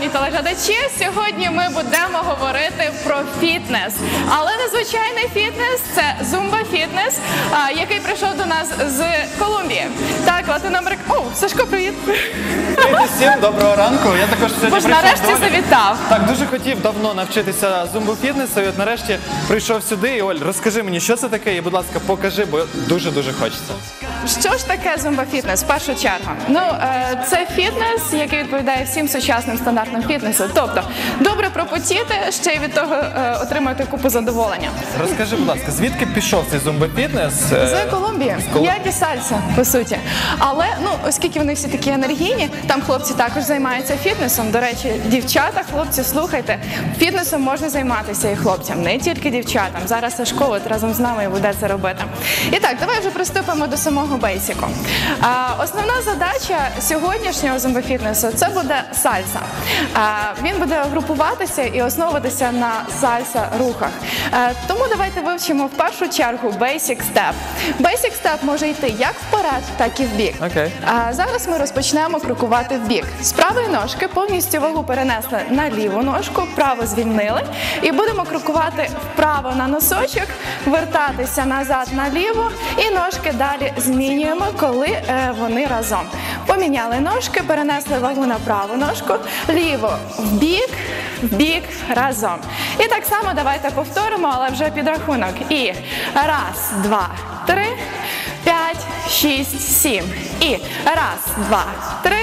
Шановні телеглядачі, сьогодні ми будемо говорити про фітнес, але незвичайний фітнес це зумба-фітнес, який прийшов до нас з Колумбії. Так, Латинамерик. О, Сашко, привіт! Привіт всім, доброго ранку. Я також сьогодні прийшов нарешті завітав. Так, дуже хотів давно навчитися зумбу-фітнесу. і От нарешті прийшов сюди. І Оль, розкажи мені, що це таке, і будь ласка, покажи, бо дуже дуже хочеться. Що ж таке зумба фітнес? В першу чергу. Ну е, це фітнес, який відповідає всім сучасним стандартам фітнесу. Тобто добре пропотіти, ще й від того е, отримати купу задоволення. Розкажи, будь ласка, звідки пішов цей зумба фітнес? Е, З Колумбії, Колум- як і сальса, по суті. Але ну, оскільки вони всі такі енергійні, там хлопці також займаються фітнесом. До речі, дівчата, хлопці, слухайте, фітнесом можна займатися і хлопцям, не тільки дівчатам. Зараз Сашко от разом з нами буде це робити. І так, давай вже приступимо до самого бейсіку. Основна задача сьогоднішнього зомбофітнесу це буде сальса. Він буде групуватися і основуватися на сальса рухах. Тому давайте вивчимо в першу чергу basic step. Basic step може йти як вперед, так і вбік. Окей. А зараз ми розпочнемо крокувати вбік. З правої ножки повністю вагу перенесли на ліву ножку, право звільнили. І будемо крокувати вправо на носочок, вертатися назад наліво і ножки далі змінюємо, коли е, вони разом. Поміняли ножки, перенесли вагу на праву ножку, ліво в бік, в бік разом. І так само давайте повторимо, але вже під рахунок. І раз, два, три, п'ять, шість, сім. І раз, два, три,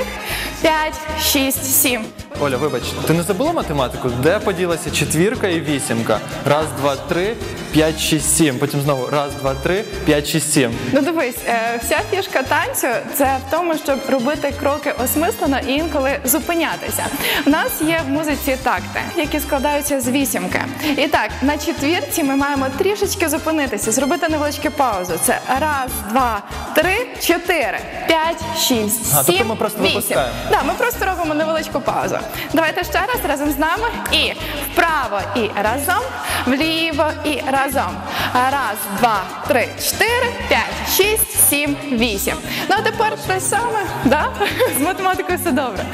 п'ять, шість, сім. Оля, вибач, ти не забула математику? Де поділася четвірка і вісімка? Раз, два, три, п'ять, шість, сім. Потім знову раз, два, три, п'ять, шість, сім. Ну дивись, е, вся фішка танцю це в тому, щоб робити кроки осмислено і інколи зупинятися. У нас є в музиці такти, які складаються з вісімки. І так, на четвірці ми маємо трішечки зупинитися, зробити невеличку паузу. Це раз, два, три, чотири, п'ять, шість, А, тобто ми просто вісім. випускаємо. Да, ми просто робимо невеличку паузу. Давайте ще раз разом з нами. І вправо і разом, вліво і разом. Раз, два, три, чотири, п'ять, шість, сім, вісім. Ну а тепер те саме, да? з математикою все добре.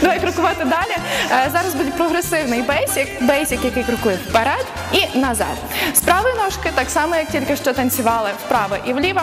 Давай крокувати далі. Е, Зараз буде прогресивний бейсик, бейсик, який крокує вперед і назад. З правої ножки, так само, як тільки що танцювали вправо і вліво,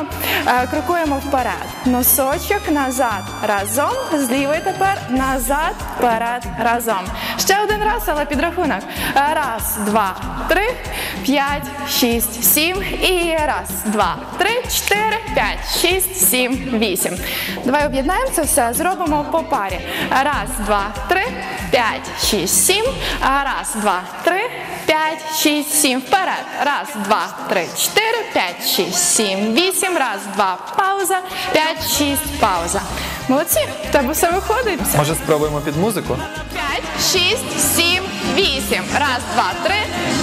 е, крокуємо вперед. Носочок назад разом, з лівої тепер назад, вперед, разом. Ще один раз, але під рахунок. Е, Раз, два, три, п'ять, шість, сім. І раз, два, три, чотири, п'ять, шість, сім, вісім. Давай об'єднаємо це все, зробимо по парі. Раз, два, три, п'ять, шість, сім. Раз, два, три, п'ять, шість, сім. Вперед. Раз, два, три, чотири, п'ять, шість, сім, вісім. Раз, два, пауза. П'ять, шість, пауза. Молодці, в тебе все виходить. Може спробуємо під музику? 5, 6, 7, 8. Раз, два, три,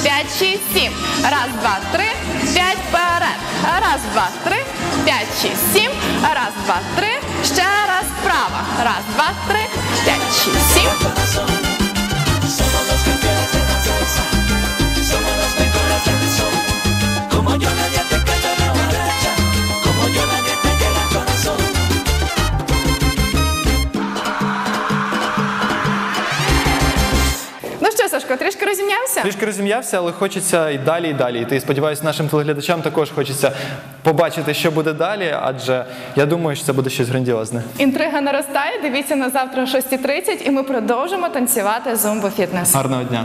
5, 6, 7. Раз, два, три, 5, вперед. Раз, два, три, 5, 6, 7. Раз, два, три. Ще раз вправо. Раз, два, три, 5, 6, 7. Сашко, трішки розім'явся? Трішки розім'явся, але хочеться і далі, і далі. йти. І сподіваюся, нашим телеглядачам також хочеться побачити, що буде далі, адже я думаю, що це буде щось грандіозне. Інтрига наростає. Дивіться на завтра о 6.30 і ми продовжимо танцювати зумбо фітнес. Гарного дня.